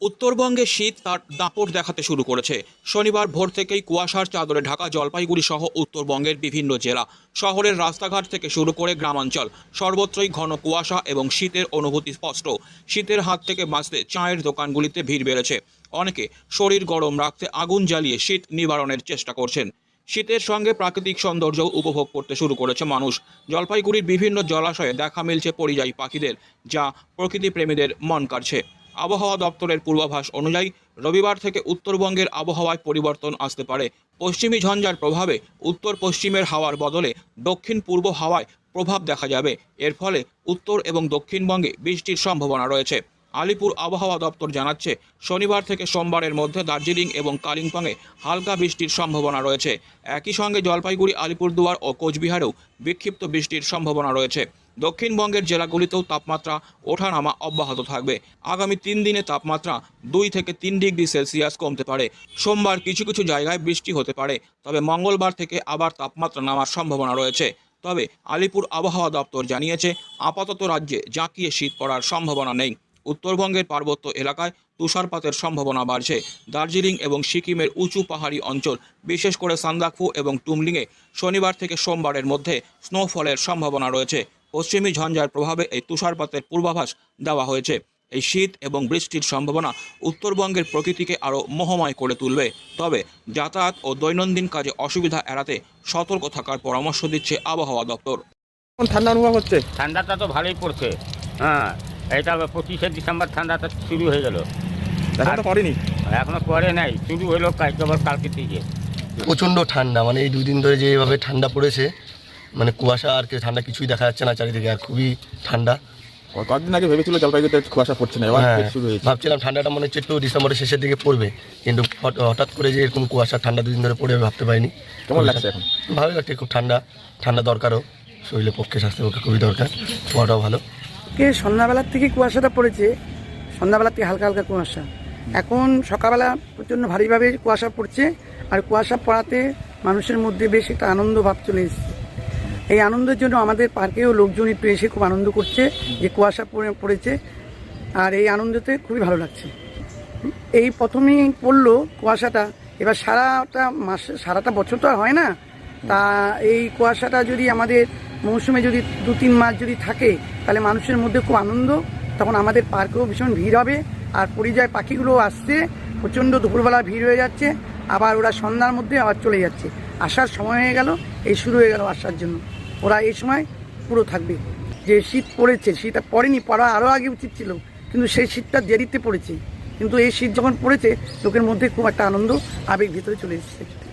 উত্তরবঙ্গে শীত তার দাপট দেখাতে শুরু করেছে। শনিবার ভোর থেকেই কুয়াশার চাদরে ঢাকা জলপাইগুড়ি সহ উত্তরবঙ্গের বিভিন্ন জেলা। শহরের রাস্তাঘাট থেকে শুরু করে গ্রামাঞ্চল। সর্বত্রই ঘন কুয়াশা এবং শীতের অনুভূতি স্পষ্ট। শীতের হাত থেকে বাঁচতে চায়ের দোকানগুলিতে ভিড় বেড়েছে। অনেকে শরীর গরম রাখতে আগুন জ্বালিয়ে শীত নিবারণের চেষ্টা করছেন। শীতের সঙ্গে প্রাকৃতিক সৌন্দর্য উপভোগ করতে শুরু করেছে মানুষ। জলপাইগুড়ির বিভিন্ন জলাশয়ে দেখা মিলছে পরিযায়ী পাখিদের, যা প্রকৃতিপ্রেমীদের মন কাড়ছে। আবহাওয়া দপ্তরের পূর্বাভাস অনুযায়ী রবিবার থেকে উত্তরবঙ্গের আবহাওয়ায় পরিবর্তন আসতে পারে। পশ্চিমী ঝঞ্ঝার প্রভাবে উত্তর পশ্চিমের হাওয়ার বদলে দক্ষিণ পূর্ব হাওয়ায় প্রভাব দেখা যাবে। এর ফলে উত্তর এবং দক্ষিণবঙ্গে বৃষ্টির সম্ভাবনা রয়েছে। আলিপুর আবহাওয়া দপ্তর জানাচ্ছে, শনিবার থেকে সোমবারের মধ্যে দার্জিলিং এবং কালিম্পংয়ে হালকা বৃষ্টির সম্ভাবনা রয়েছে। একই সঙ্গে জলপাইগুড়ি, আলিপুরদুয়ার ও কোচবিহারেও বিক্ষিপ্ত বৃষ্টির সম্ভাবনা রয়েছে। দক্ষিণবঙ্গের জেলাগুলিতেও তাপমাত্রা ওঠানামা অব্যাহত থাকবে। আগামী তিন দিনে তাপমাত্রা দুই থেকে তিন ডিগ্রি সেলসিয়াস কমতে পারে। সোমবার কিছু কিছু জায়গায় বৃষ্টি হতে পারে, তবে মঙ্গলবার থেকে আবার তাপমাত্রা নামার সম্ভাবনা রয়েছে। তবে আলিপুর আবহাওয়া দপ্তর জানিয়েছে, আপাতত রাজ্যে জাঁকিয়ে শীত পড়ার সম্ভাবনা নেই। উত্তরবঙ্গের পার্বত্য এলাকায় তুষারপাতের সম্ভাবনা বাড়ছে। দার্জিলিং এবং সিকিমের উঁচু পাহাড়ি অঞ্চল বিশেষ করে সান্দাকফু এবং টুমলিংয়ে শনিবার থেকে সোমবারের মধ্যে স্নোফলের সম্ভাবনা রয়েছে। পশ্চিমী ঝঞ্ঝার প্রভাবে এই তুষারপাতের পূর্বাভাস দেওয়া হয়েছে। এই শীত এবং বৃষ্টির সম্ভাবনা উত্তরবঙ্গের প্রকৃতিকে আরও মোহময় করে তুলবে। তবে যাতায়াত ও দৈনন্দিন কাজে অসুবিধা এড়াতে সতর্ক থাকার পরামর্শ দিচ্ছে আবহাওয়া দপ্তর। ঠান্ডা অনুভব হচ্ছে? ঠান্ডাটা তো ভালোই পড়ছে। হ্যাঁ এটা পঁচিশে ডিসেম্বর ঠান্ডাটা শুরু হয়ে গেল। এখন তো করেনি এখনও পরে নাই শুরু হলো কালকে থেকে। প্রচণ্ড ঠান্ডা মানে এই দুদিন ধরে যেভাবে ঠান্ডা পড়েছে মানে কুয়াশা আর কি ঠান্ডা কিছুই দেখা যাচ্ছে না চারিদিকে আর খুবই ঠান্ডা। কয়েকদিন আগে ভেবেছিল জলপাইগুড়িতে কুয়াশা পড়ছে না এবার হ্যাঁ শুরু হয়েছে। ভাবছিলাম ঠান্ডাটা মনে হচ্ছে একটু ডিসেম্বরের শেষের দিকে পড়বে কিন্তু হঠাৎ করে যে এরকম কুয়াশা ঠান্ডা দুদিন ধরে পড়ে ভাবতে পারিনি। কেমন লাগছে এখন? ভালোই লাগছে খুব ঠান্ডা ঠান্ডা দরকারও শরীরের পক্ষে স্বাস্থ্যের পক্ষে খুবই দরকার হওয়াটাও ভালো। কে সন্ধ্যাবেলার থেকে কুয়াশাটা পড়েছে। সন্ধ্যাবেলার থেকে হালকা হালকা কুয়াশা। এখন সকালবেলা প্রচণ্ড ভারীভাবে কুয়াশা পড়ছে আর কুয়াশা পড়াতে মানুষের মধ্যে বেশ একটা আনন্দ ভাব চলে এসেছে। এই আনন্দের জন্য আমাদের পার্কেও লোকজন একটু এসে খুব আনন্দ করছে যে কুয়াশা পড়ে- পড়েছে আর এই আনন্দতে খুবই ভালো লাগছে। এই প্রথমেই পড়ল কুয়াশাটা। এবার সারাটা মাস, সারাটা বছর তো আর হয় না। তা এই কুয়াশাটা যদি আমাদের মৌসুমে যদি দু তিন মাস যদি থাকে, তাহলে মানুষের মধ্যে খুব আনন্দ। তখন আমাদের পার্কেও ভীষণ ভিড় হবে। আর পরিযায় পাখিগুলো আসছে। প্রচণ্ড দুপুরবেলা ভিড় হয়ে যাচ্ছে। আবার ওরা সন্ধ্যার মধ্যে আবার চলে যাচ্ছে। আসার সময় হয়ে গেল, এই শুরু হয়ে গেল আসার জন্য। ওরা এই সময় পুরো থাকবে। যে শীত পড়েছে, শীত পড়েনি, পড়া আরও আগে উচিত ছিল। কিন্তু সেই শীতটা দেরিতে পড়েছে। কিন্তু এই শীত যখন পড়েছে, লোকের মধ্যে খুব একটা আনন্দ, আবেগ ভিতরে চলে এসেছে।